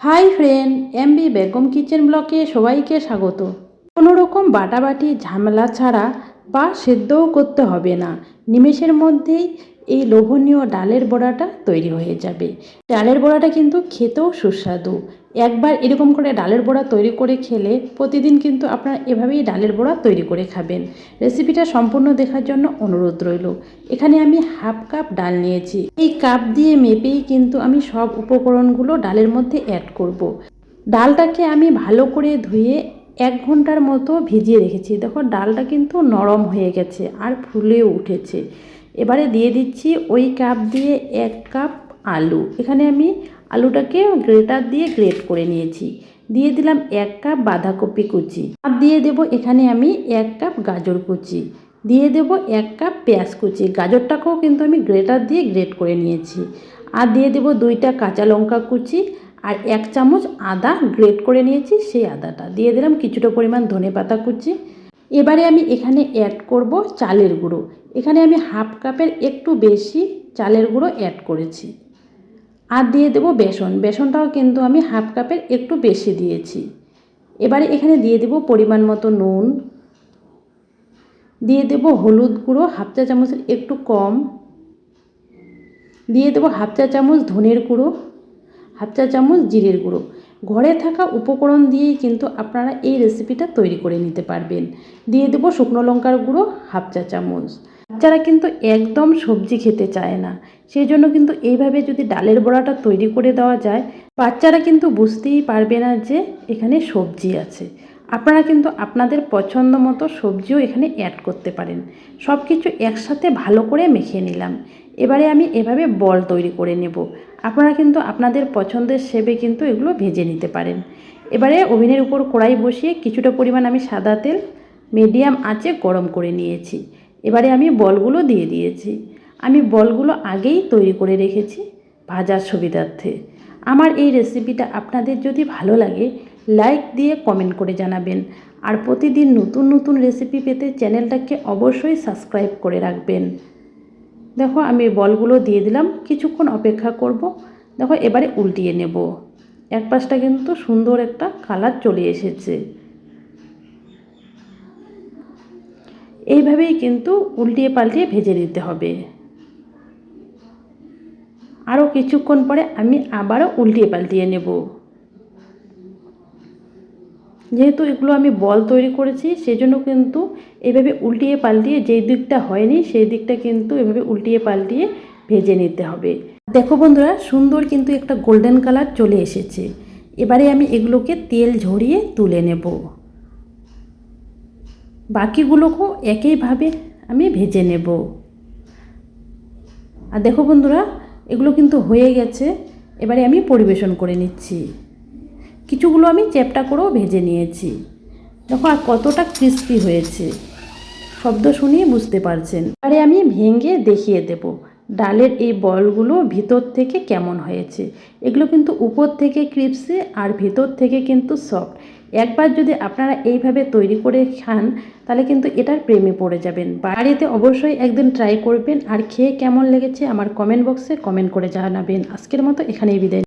Hi friend MB Begum kitchen ব্লকে সবাইকে স্বাগত। কোনো রকম বাটাবাটি, ঝামেলা ছাড়া বা সেদ্ধও করতে হবে না। নিমেষের মধ্যেই এই লোভনীয় ডালের বড়াটা তৈরি হয়ে যাবে। ডালের বড়াটা কিন্তু খেতেও সুস্বাদু। একবার এরকম করে ডালের বড়া তৈরি করে খেলে প্রতিদিন কিন্তু আপনারা এভাবেই ডালের বড়া তৈরি করে খাবেন। রেসিপিটা সম্পূর্ণ দেখার জন্য অনুরোধ রইল। এখানে আমি হাফ কাপ ডাল নিয়েছি। এই কাপ দিয়ে মেপেই কিন্তু আমি সব উপকরণগুলো ডালের মধ্যে অ্যাড করব। ডালটাকে আমি ভালো করে ধুয়ে এক ঘণ্টার মতো ভিজিয়ে রেখেছি। দেখো, ডালটা কিন্তু নরম হয়ে গেছে আর ফুলেও উঠেছে। এবারে দিয়ে দিচ্ছি ওই কাপ দিয়ে এক কাপ আলু। এখানে আমি আলুটাকে গ্রেটার দিয়ে গ্রেট করে নিয়েছি। দিয়ে দিলাম এক কাপ বাঁধাকপি কুচি। আর দিয়ে দেব এখানে আমি এক কাপ গাজর কুচি। দিয়ে দেব এক কাপ পেঁয়াজ কুচি। গাজরটাকেও কিন্তু আমি গ্রেটার দিয়ে গ্রেট করে নিয়েছি। আর দিয়ে দেব দুইটা কাঁচা লঙ্কা কুচি। আর এক চামচ আদা গ্রেট করে নিয়েছি সেই আদাটা। দিয়ে দিলাম কিছুটা পরিমাণ ধনে পাতা কুচি। এবারে আমি এখানে অ্যাড করব চালের গুঁড়ো। এখানে আমি হাফ কাপের একটু বেশি চালের গুঁড়ো অ্যাড করেছি। আর দিয়ে দেব বেসন। বেসনটাও কিন্তু আমি হাফ কাপের একটু বেশি দিয়েছি। এবারে এখানে দিয়ে দেব পরিমাণ মতো নুন। দিয়ে দেব হলুদ গুঁড়ো, হাফ চা চামচের একটু কম। দিয়ে দেবো হাফ চা চামচ ধনের গুঁড়ো, হাফ চা চামচ জিরের গুঁড়ো। ঘরে থাকা উপকরণ দিয়েই কিন্তু আপনারা এই রেসিপিটা তৈরি করে নিতে পারবেন। দিয়ে দেবো শুকনো লঙ্কার গুঁড়ো, হাফ চা চামচ। বাচ্চারা কিন্তু একদম সবজি খেতে চায় না। সেই জন্য কিন্তু এইভাবে যদি ডালের বড়াটা তৈরি করে দেওয়া যায়, বাচ্চারা কিন্তু বুঝতেই পারবে না যে এখানে সবজি আছে। আপনারা কিন্তু আপনাদের পছন্দ মতো সবজিও এখানে অ্যাড করতে পারেন। সব কিছু একসাথে ভালো করে মেখে নিলাম। এবারে আমি এভাবে বল তৈরি করে নেব। আপনারা কিন্তু আপনাদের পছন্দের শেপে কিন্তু এগুলো ভেজে নিতে পারেন। এবারে ওভেনের উপর কড়াই বসিয়ে কিছুটা পরিমাণ আমি সাদা তেল মিডিয়াম আঁচে গরম করে নিয়েছি। এবারে আমি বলগুলো দিয়ে দিয়েছি। আমি বলগুলো আগেই তৈরি করে রেখেছি ভাজার সুবিধার্থে। আমার এই রেসিপিটা আপনাদের যদি ভালো লাগে, লাইক দিয়ে কমেন্ট করে জানাবেন। আর প্রতিদিন নতুন নতুন রেসিপি পেতে চ্যানেলটাকে অবশ্যই সাবস্ক্রাইব করে রাখবেন। দেখো, আমি বলগুলো দিয়ে দিলাম, কিছুক্ষণ অপেক্ষা করব। দেখো, এবারে উল্টিয়ে নেব। এক পাশটা কিন্তু সুন্দর একটা কালার চলে এসেছে। এইভাবেই কিন্তু উল্টিয়ে পাল্টিয়ে ভেজে নিতে হবে। আরও কিছুক্ষণ পরে আমি আবারও উল্টিয়ে পাল্টিয়ে নেব। যেহেতু এগুলো আমি বল তৈরি করেছি, সেজন্য কিন্তু এভাবে উল্টিয়ে পাল্টিয়ে যেই দিকটা হয়নি, সেই দিকটা কিন্তু এভাবে উল্টিয়ে পাল্টিয়ে ভেজে নিতে হবে। দেখো বন্ধুরা, সুন্দর কিন্তু একটা গোল্ডেন কালার চলে এসেছে। এবারে আমি এগুলোকে তেল ঝরিয়ে তুলে নেব। বাকিগুলোকেও একইভাবে আমি ভেজে নেব। আর দেখো বন্ধুরা, এগুলো কিন্তু হয়ে গেছে। এবারে আমি পরিবেশন করে নিচ্ছি। কিছুগুলো আমি চ্যাপটা করেও ভেজে নিয়েছি। দেখো আর কতটা ক্রিস্পি হয়েছে। শব্দ শুনিয়ে বুঝতে পারছেন। এবারে আমি ভেঙে দেখিয়ে দেব ডালের এই বলগুলো ভিতর থেকে কেমন হয়েছে। এগুলো কিন্তু উপর থেকে ক্রিপসি আর ভিতর থেকে কিন্তু সফট একবার যদি আপনারা এইভাবে তৈরি করে খান, তাহলে কিন্তু এটার প্রেমে পড়ে যাবেন। বাড়িতে অবশ্যই একদিন ট্রাই করবেন। আর খেয়ে কেমন লেগেছে আমার কমেন্ট বক্সে কমেন্ট করে জানাবেন। আজকের মতো এখানেই বিদায়।